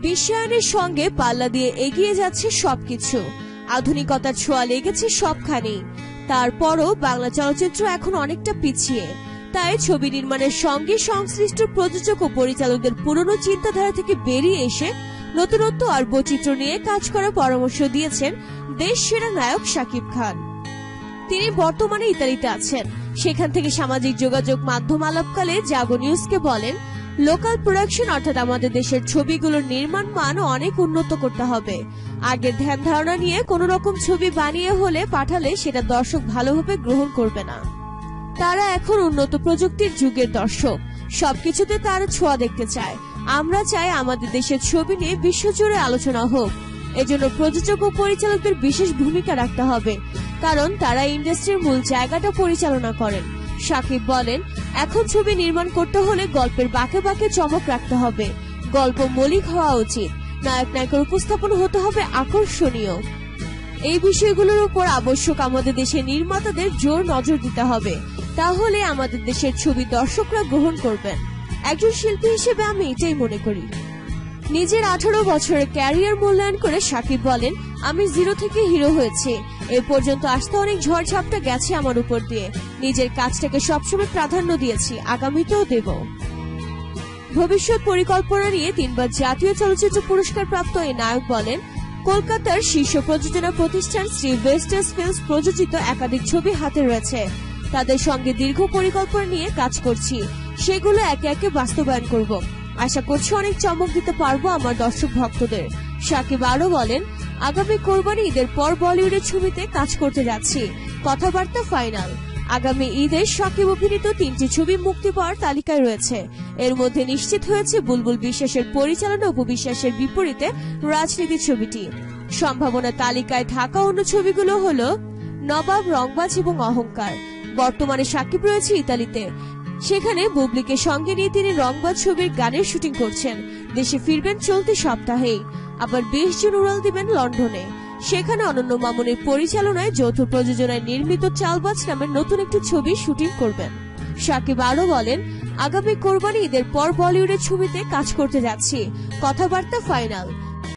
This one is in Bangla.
বিশ্বায়নের সঙ্গে পাল্লা দিয়ে এগিয়ে যাচ্ছে সবকিছু। আধুনিকতার ছোঁয়া লেগেছে সবখানেই। তারপরও বাংলা চলচ্চিত্র এখন অনেকটা পিছিয়ে। তাই ছবি নির্মাণের সঙ্গে সংশ্লিষ্ট প্রযোজক ও পরিচালকদের পুরনো চিন্তাধারা থেকে বেরিয়ে এসে নতুনত্ব আর বৈচিত্র্য নিয়ে কাজ করার পরামর্শ দিয়েছেন দেশ সেরা নায়ক শাকিব খান। তিনি বর্তমানে ইতালিতে আছেন। সেখান থেকে সামাজিক যোগাযোগ মাধ্যম আলাপকালে জাগো নিউজকে বলেন লোকাল প্রোডাকশন অর্থাৎ আমাদের দেশের ছবিগুলোর নির্মাণ মান অনেক উন্নত করতে হবে। আগের ধ্যান ধারণা নিয়ে কোন রকম ছবি বানিয়ে হলে পাঠালে সেটা দর্শক ভালোভাবে গ্রহণ করবে না। তারা এখন উন্নত প্রযুক্তির যুগের দর্শক। সবকিছুতে তারা ছোঁয়া দেখতে চায়। আমরা চাই আমাদের দেশের ছবি নিয়ে বিশ্বজুড়ে আলোচনা হোক। এজন্য প্রযোজক ও পরিচালকদের বিশেষ ভূমিকা রাখতে হবে। কারণ তারা ইন্ডাস্ট্রির মূল জায়গাটা পরিচালনা করেন। সাকিব বলেন এখন ছবি নির্মাণ করতে হলে গল্পের বাঁকে বাঁকে চমক রাখতে হবে। গল্প মৌলিক হওয়া উচিত। নায়ক নায়কের উপস্থাপন হতে হবে আকর্ষণীয়। এই বিষয়গুলোর উপর আবশ্যক আমাদের দেশের নির্মাতাদের জোর নজর দিতে হবে। তাহলে আমাদের দেশের ছবি দর্শকরা গ্রহণ করবেন। একজন শিল্পী হিসেবে আমি এটাই মনে করি। নিজের আঠারো বছরের ক্যারিয়ার মূল্যায়ন করে সাকিব বলেন, আমি জিরো থেকে হিরো হয়েছি। এ পর্যন্ত আসতে অনেক ঝড়ঝাপটা গেছে আমার উপর দিয়ে। নিজের কাজটাকে সবসময় প্রাধান্য দিয়েছি, আগামীতেও দেব। ভবিষ্যৎ পরিকল্পনা নিয়ে তিনবার জাতীয় চলচ্চিত্র পুরস্কার প্রাপ্ত এই নায়ক বলেন, কলকাতার শীর্ষ প্রযোজনা প্রতিষ্ঠান শ্রী ওয়েস্টার্স ফিল্মস প্রযোজিত একাধিক ছবি হাতে রয়েছে। তাদের সঙ্গে দীর্ঘ পরিকল্পনা নিয়ে কাজ করছি। সেগুলো একে একে বাস্তবায়ন করব। আশা করছি অনেক চমক দিতে পারব আমার দর্শক ভক্তদের। সাকিব আরও বলেন, আগামী কোরবানি ঈদের পর বলিউডের ছবিতে কাজ করতে যাচ্ছি। কথাবার্তা ফাইনাল। আগামী ঈদে সাকিব অভিনীত তিনটি ছবি মুক্তি পাওয়ার তালিকায় রয়েছে। এর মধ্যে নিশ্চিত হয়েছে বুলবুল বিশ্বাসের পরিচালনা উপবিশ্বাসের বিপরীতে রাজনীতি ছবিটি। সম্ভাবনা তালিকায় থাকা অন্য ছবিগুলো হলো নবাব রংবাজ এবং অহংকার। বর্তমানে সাকিব রয়েছে ইতালিতে। সেখানে বুবলিকে সঙ্গে নিয়ে তিনি রংবাজ ছবির গানের শুটিং করছেন। দেশে ফিরবেন চলতি সপ্তাহেই। আবার বিশ জুন উড়াল দিবেন লন্ডনে। সেখানে অনন্য মামুনের পরিচালনায় যৌথ প্রযোজনায় নির্মিত চালবাজ নামের নতুন একটি ছবি শুটিং করবেন। সাকিব আরও বলেন, আগামী কোরবানি ঈদের পর বলিউডের ছবিতে কাজ করতে যাচ্ছি। কথাবার্তা ফাইনাল।